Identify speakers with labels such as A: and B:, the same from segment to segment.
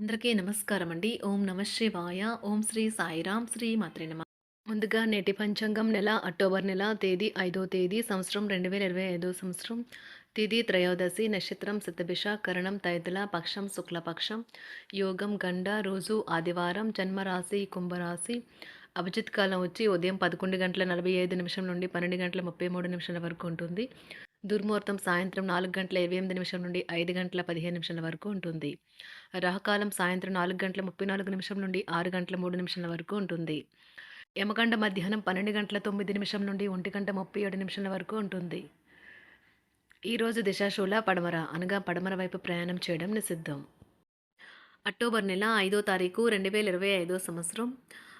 A: అందరికీ నమస్కారం అండి. ఓం నమ శివాయ. ఓం శ్రీ సాయిరాం శ్రీ మాత్రే నమ. ముందుగా నేటి పంచాంగం నెల అక్టోబర్ నెల తేదీ ఐదో తేదీ సంవత్సరం 2025 సంవత్సరం తిథి త్రయోదశి నక్షత్రం శతభిష కరణం తైదల పక్షం శుక్లపక్షం యోగం గండ రోజు ఆదివారం జన్మరాశి కుంభరాశి అభిజిత్ కాలం వచ్చి ఉదయం పదకొండు గంటల నలభై ఐదు నిమిషం నుండి పన్నెండు గంటల ముప్పై మూడు నిమిషాల వరకు ఉంటుంది దుర్ముహూర్తం సాయంత్రం నాలుగు గంటల ఇరవై ఎనిమిది నిమిషం నుండి ఐదు గంటల పదిహేను నిమిషాల వరకు ఉంటుంది. రాహకాలం సాయంత్రం నాలుగు గంటల ముప్పై నాలుగు నిమిషం నుండి ఆరు గంటల మూడు నిమిషాల వరకు ఉంటుంది. యమగండ మధ్యాహ్నం పన్నెండు గంటల తొమ్మిది నిమిషం నుండి ఒంటి గంట ముప్పై ఏడు నిమిషాల వరకు ఉంటుంది. ఈరోజు దిశాశూల పడమర అనగా పడమర వైపు ప్రయాణం చేయడం నిషిద్ధం. అక్టోబర్ నెల ఐదో తారీఖు రెండు వేల ఇరవై ఐదో సంవత్సరం.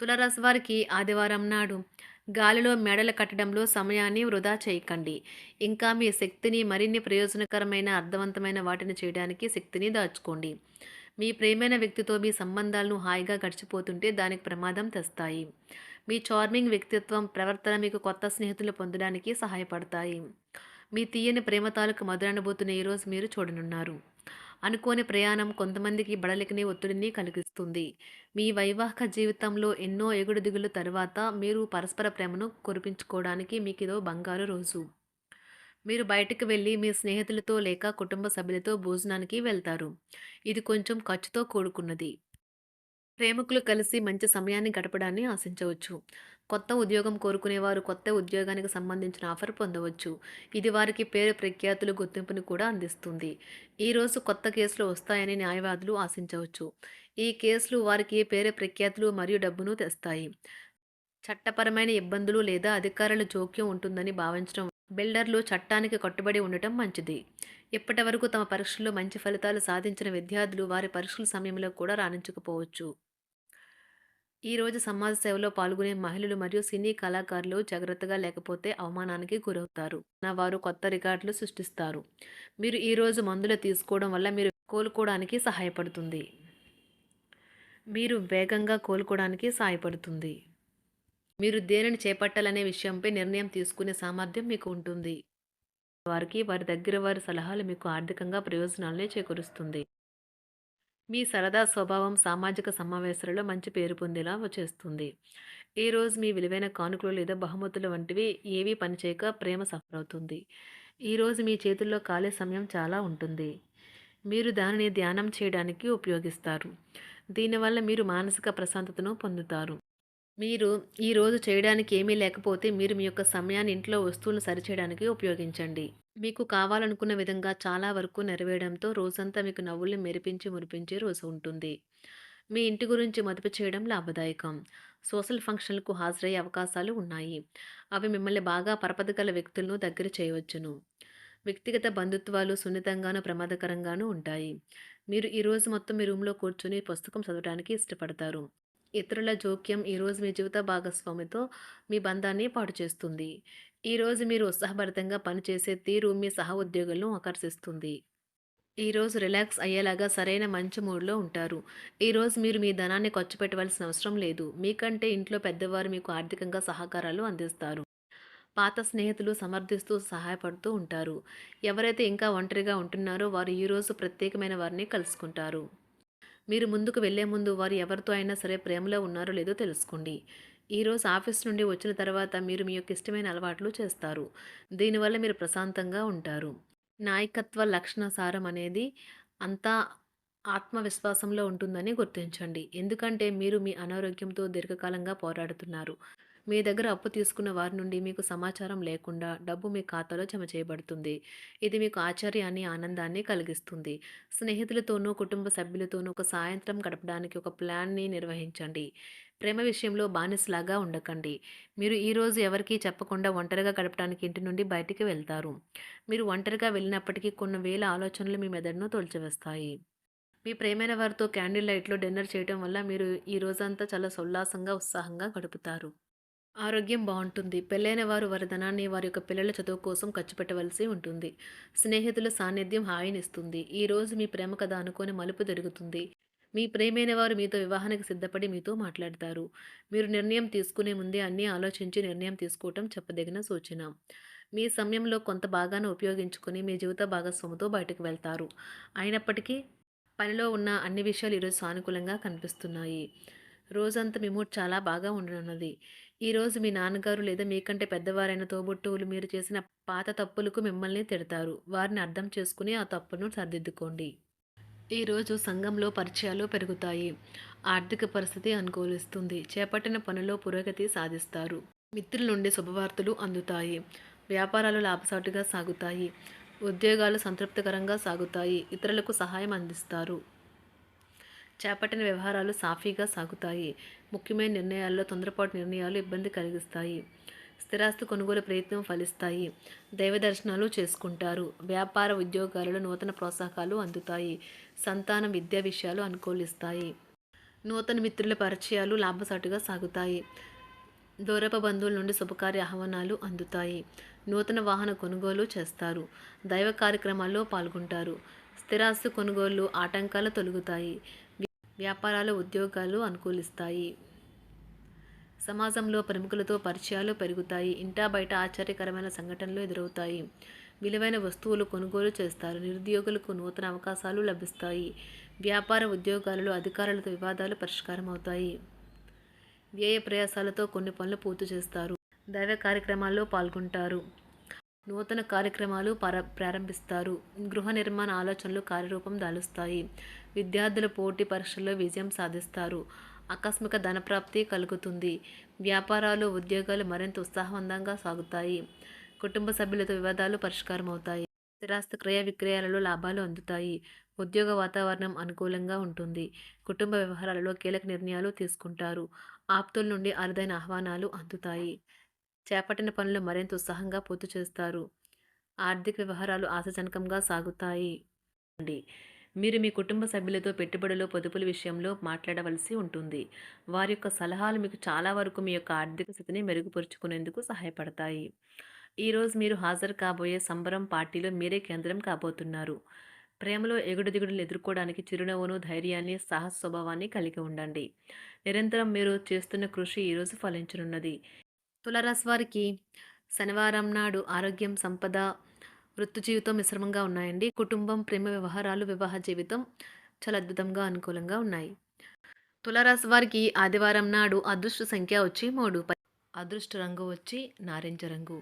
A: తులరాశి వారికి ఆదివారం నాడు గాలిలో మెడలు కట్టడంలో సమయాన్ని వృధా చేయకండి. ఇంకా మీ శక్తిని మరిన్ని ప్రయోజనకరమైన అర్థవంతమైన వాటిని చేయడానికి శక్తిని దాచుకోండి. మీ ప్రేమైన వ్యక్తితో మీ సంబంధాలను హాయిగా గడిచిపోతుంటే దానికి ప్రమాదం తెస్తాయి. మీ చార్మింగ్ వ్యక్తిత్వం ప్రవర్తన మీకు కొత్త స్నేహితులు పొందడానికి సహాయపడతాయి. మీ తీయని ప్రేమ తాలూకు మధురానుభూతిని ఈరోజు మీరు చూడనున్నారు. అనుకోని ప్రయాణం కొంతమందికి బడలికనే ఒత్తిడిని కలిగిస్తుంది. మీ వైవాహిక జీవితంలో ఎన్నో ఎగుడుదిగుల తర్వాత మీరు పరస్పర ప్రేమను కురిపించుకోవడానికి మీకు ఇదో బంగారు రోజు. మీరు బయటకు వెళ్ళి మీ స్నేహితులతో లేక కుటుంబ సభ్యులతో భోజనానికి వెళ్తారు. ఇది కొంచెం ఖర్చుతో కూడుకున్నది. ప్రేమికులు కలిసి మంచి సమయాన్ని గడపడాన్ని ఆశించవచ్చు. కొత్త ఉద్యోగం కోరుకునేవారు కొత్త ఉద్యోగానికి సంబంధించిన ఆఫర్ పొందవచ్చు. ఇది వారికి పేరు ప్రఖ్యాతులు గుర్తింపుని కూడా అందిస్తుంది. ఈరోజు కొత్త కేసులు వస్తాయని న్యాయవాదులు ఆశించవచ్చు. ఈ కేసులు వారికి పేరు ప్రఖ్యాతులు మరియు డబ్బును తెస్తాయి. చట్టపరమైన ఇబ్బందులు లేదా అధికారుల జోక్యం ఉంటుందని భావించడం బిల్డర్లు చట్టానికి కట్టుబడి ఉండటం మంచిది. ఇప్పటి వరకు తమ పరీక్షల్లో మంచి ఫలితాలు సాధించిన విద్యార్థులు వారి పరీక్షల సమయంలో కూడా రాణించకపోవచ్చు. ఈరోజు సమాజ సేవలో పాల్గొనే మహిళలు మరియు సినీ కళాకారులు జాగ్రత్తగా లేకపోతే అవమానానికి గురవుతారు. నా వారు కొత్త రికార్డులు సృష్టిస్తారు. మీరు ఈరోజు మందులు తీసుకోవడం వల్ల మీరు కోలుకోవడానికి సహాయపడుతుంది. మీరు వేగంగా కోలుకోవడానికి సహాయపడుతుంది. మీరు దేనిని చేపట్టాలనే విషయంపై నిర్ణయం తీసుకునే సామర్థ్యం మీకు ఉంటుంది. వారికి వారి దగ్గర వారి సలహాలు మీకు ఆర్థికంగా ప్రయోజనాలనే చేకూరుస్తుంది. మీ సరదా స్వభావం సామాజిక సమావేశాలలో మంచి పేరు పొందేలా చేస్తుంది. ఈరోజు మీ విలువైన కానుకలు లేదా బహుమతులు వంటివి ఏవీ పనిచేయక ప్రేమ సఫలవుతుంది ఈరోజు మీ చేతుల్లో ఖాళీ సమయం చాలా ఉంటుంది. మీరు దానిని ధ్యానం చేయడానికి ఉపయోగిస్తారు. దీనివల్ల మీరు మానసిక ప్రశాంతతను పొందుతారు. మీరు ఈరోజు చేయడానికి ఏమీ లేకపోతే మీరు మీ యొక్క సమయాన్ని ఇంట్లో వస్తువులను సరిచేయడానికి ఉపయోగించండి. మీకు కావాలనుకున్న విధంగా చాలా వరకు నెరవేయడంతో రోజంతా మీకు నవ్వుల్ని మెరిపించి మురిపించే రోజు ఉంటుంది. మీ ఇంటి గురించి మదుపు చేయడం లాభదాయకం. సోషల్ ఫంక్షన్లకు హాజరయ్యే అవకాశాలు ఉన్నాయి. అవి మిమ్మల్ని బాగా పరపదగల వ్యక్తులను దగ్గర చేయవచ్చును. వ్యక్తిగత బంధుత్వాలు సున్నితంగాను ప్రమాదకరంగానూ ఉంటాయి. మీరు ఈరోజు మొత్తం మీ రూమ్లో కూర్చొని పుస్తకం చదవడానికి ఇష్టపడతారు. ఇతరుల జోక్యం ఈరోజు మీ జీవిత భాగస్వామితో మీ బంధాన్ని పాటు చేస్తుంది. ఈరోజు మీరు ఉత్సాహభరితంగా పనిచేసే తీరు మీ సహ ఉద్యోగులను ఆకర్షిస్తుంది. ఈరోజు రిలాక్స్ అయ్యేలాగా సరైన మంచి మూడ్లో ఉంటారు. ఈరోజు మీరు మీ ధనాన్ని ఖర్చు పెట్టవలసిన అవసరం లేదు. మీకంటే ఇంట్లో పెద్దవారు మీకు ఆర్థికంగా సహకారాలు అందిస్తారు. పాత స్నేహితులు సమర్థిస్తూ సహాయపడుతూ ఉంటారు. ఎవరైతే ఇంకా ఒంటరిగా ఉంటున్నారో వారు ఈరోజు ప్రత్యేకమైన వారిని కలుసుకుంటారు. మీరు ముందుకు వెళ్ళే ముందు వారు ఎవరితో అయినా సరే ప్రేమలో ఉన్నారో లేదో తెలుసుకోండి. ఈరోజు ఆఫీస్ నుండి వచ్చిన తర్వాత మీరు మీ యొక్క ఇష్టమైన అలవాట్లు చేస్తారు. దీనివల్ల మీరు ప్రశాంతంగా ఉంటారు. నాయకత్వ లక్షణ సారం అనేది అంతా ఆత్మవిశ్వాసంలో ఉంటుందని గుర్తించండి. ఎందుకంటే మీరు మీ అనారోగ్యంతో దీర్ఘకాలంగా పోరాడుతున్నారు. మీ దగ్గర అప్పు తీసుకున్న వారి నుండి మీకు సమాచారం లేకుండా డబ్బు మీ ఖాతాలో జమ చేయబడుతుంది. ఇది మీకు ఆశ్చర్యాన్ని ఆనందాన్ని కలిగిస్తుంది. స్నేహితులతోనూ కుటుంబ సభ్యులతోనూ ఒక సాయంత్రం గడపడానికి ఒక ప్లాన్ని నిర్వహించండి. ప్రేమ విషయంలో బానిసలాగా ఉండకండి. మీరు ఈరోజు ఎవరికీ చెప్పకుండా ఒంటరిగా గడపడానికి ఇంటి నుండి బయటికి వెళ్తారు. మీరు ఒంటరిగా వెళ్ళినప్పటికీ కొన్ని వేల ఆలోచనలు మీ మెదడును తొలిచివేస్తాయి. మీ ప్రేమైన వారితో క్యాండిల్ లైట్‌లో డిన్నర్ చేయటం వల్ల మీరు ఈ రోజంతా చాలా ఉల్లాసంగా, ఉత్సాహంగా గడుపుతారు. ఆరోగ్యం బాగుంటుంది పెళ్ళైన వారు వారి ధనాన్ని వారి యొక్క పిల్లల చదువు కోసం ఖర్చు పెట్టవలసి ఉంటుంది. స్నేహితుల సాన్నిధ్యం హాయినిస్తుంది. రోజు మీ ప్రేమ కథ అనుకోని మలుపు తిరుగుతుంది. మీ ప్రేమైన వారు మీతో వివాహానికి సిద్ధపడి మీతో మాట్లాడతారు. మీరు నిర్ణయం తీసుకునే ముందే అన్నీ ఆలోచించి నిర్ణయం తీసుకోవటం చెప్పదగిన సూచన. మీ సమయంలో కొంత భాగాన్ని ఉపయోగించుకొని మీ జీవిత భాగస్వామితో బయటకు వెళ్తారు. అయినప్పటికీ పనిలో ఉన్న అన్ని విషయాలు ఈరోజు సానుకూలంగా కనిపిస్తున్నాయి. రోజంతా మీ మూడ్ చాలా బాగా ఉండనున్నది. ఈరోజు మీ నాన్నగారు లేదా మీకంటే పెద్దవారైన తోబుట్టువులు మీరు చేసిన పాత తప్పులకు మిమ్మల్ని తిడతారు. వారిని అర్థం చేసుకుని ఆ తప్పును సరిదిద్దుకోండి. ఈరోజు సంఘంలో పరిచయాలు పెరుగుతాయి. ఆర్థిక పరిస్థితి అనుకూలిస్తుంది. చేపట్టిన పనిలో పురోగతి సాధిస్తారు. మిత్రుల నుండి శుభవార్తలు అందుతాయి. వ్యాపారాలు లాభసాటుగా సాగుతాయి. ఉద్యోగాలు సంతృప్తికరంగా సాగుతాయి. ఇతరులకు సహాయం అందిస్తారు. చేపట్టిన వ్యవహారాలు సాఫీగా సాగుతాయి. ముఖ్యమైన నిర్ణయాల్లో తొందరపాటు నిర్ణయాలు ఇబ్బంది కలిగిస్తాయి. స్థిరాస్తి కొనుగోలు ప్రయత్నం ఫలిస్తాయి. దైవ దర్శనాలు చేసుకుంటారు. వ్యాపార ఉద్యోగాలలో నూతన ప్రోత్సాహకాలు అందుతాయి. సంతానం విద్యా విషయాలు అనుకూలిస్తాయి. నూతన మిత్రుల పరిచయాలు లాభసాటుగా సాగుతాయి. దూరపు బంధువుల నుండి శుభకార్య ఆహ్వానాలు అందుతాయి. నూతన వాహన కొనుగోలు చేస్తారు. దైవ కార్యక్రమాల్లో పాల్గొంటారు. స్థిరాస్తి కొనుగోళ్ళు ఆటంకాలు తొలగుతాయి. వ్యాపారాలు ఉద్యోగాలు అనుకూలిస్తాయి. సమాజంలో ప్రముఖులతో పరిచయాలు పెరుగుతాయి. ఇంటా బయట ఆశ్చర్యకరమైన సంఘటనలు ఎదురవుతాయి. విలువైన వస్తువులు కొనుగోలు చేస్తారు. నిరుద్యోగులకు నూతన అవకాశాలు లభిస్తాయి. వ్యాపార ఉద్యోగాలలో అధికారులతో వివాదాలు పరిష్కారం అవుతాయి వ్యయ ప్రయాసాలతో కొన్ని పనులు పూర్తి చేస్తారు. దైవ కార్యక్రమాల్లో పాల్గొంటారు. నూతన కార్యక్రమాలు పర ప్రారంభిస్తారు. గృహ నిర్మాణ ఆలోచనలు కార్యరూపం దాలుస్తాయి. విద్యార్థులు పోటీ పరీక్షల్లో విజయం సాధిస్తారు. ఆకస్మిక ధనప్రాప్తి కలుగుతుంది. వ్యాపారాలు, ఉద్యోగాలు మరింత ఉత్సాహవంతంగా సాగుతాయి. కుటుంబ సభ్యులతో వివాదాలు పరిష్కారమవుతాయి. స్థిరాస్తి క్రయ విక్రయాలలో లాభాలు అందుతాయి. ఉద్యోగ వాతావరణం అనుకూలంగా ఉంటుంది. కుటుంబ వ్యవహారాలలో కీలక నిర్ణయాలు తీసుకుంటారు. ఆప్తుల నుండి అరుదైన ఆహ్వానాలు అందుతాయి. చేపట్టిన పనులు మరింత ఉత్సాహంగా పూర్తి చేస్తారు. ఆర్థిక వ్యవహారాలు ఆశాజనకంగా సాగుతాయి. మీరు మీ కుటుంబ సభ్యులతో పెట్టుబడులు, పొదుపుల విషయంలో మాట్లాడవలసి ఉంటుంది. వారి యొక్క సలహాలు మీకు చాలా వరకు మీ యొక్క ఆర్థిక స్థితిని మెరుగుపరుచుకునేందుకు సహాయపడతాయి. ఈరోజు మీరు హాజరు కాబోయే సంబరం పార్టీలో మీరే కేంద్రం కాబోతున్నారు. ప్రేమలో ఎగుడు దిగుడులు ఎదుర్కోవడానికి చిరునవ్వును, ధైర్యాన్ని, సాహస స్వభావాన్ని కలిగి ఉండండి. నిరంతరం మీరు చేస్తున్న కృషి ఈరోజు ఫలించనున్నది. తులారాశి వారికి శనివారం నాడు ఆరోగ్యం, సంపద, వృత్తి జీవితం మిశ్రమంగా ఉన్నాయండి. కుటుంబం, ప్రేమ వ్యవహారాలు, వివాహ జీవితం చాలా అద్భుతంగా అనుకూలంగా ఉన్నాయి. తులారాశి వారికి ఆదివారం నాడు అదృష్ట సంఖ్య వచ్చి మూడు. అదృష్ట రంగు వచ్చి నారింజ రంగు.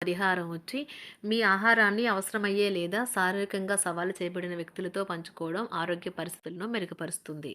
A: పరిహారం వచ్చి మీ ఆహారాన్ని అవసరమయ్యే లేదా శారీరకంగా సవాలు చేయబడిన వ్యక్తులతో పంచుకోవడం ఆరోగ్య పరిస్థితులను మెరుగుపరుస్తుంది.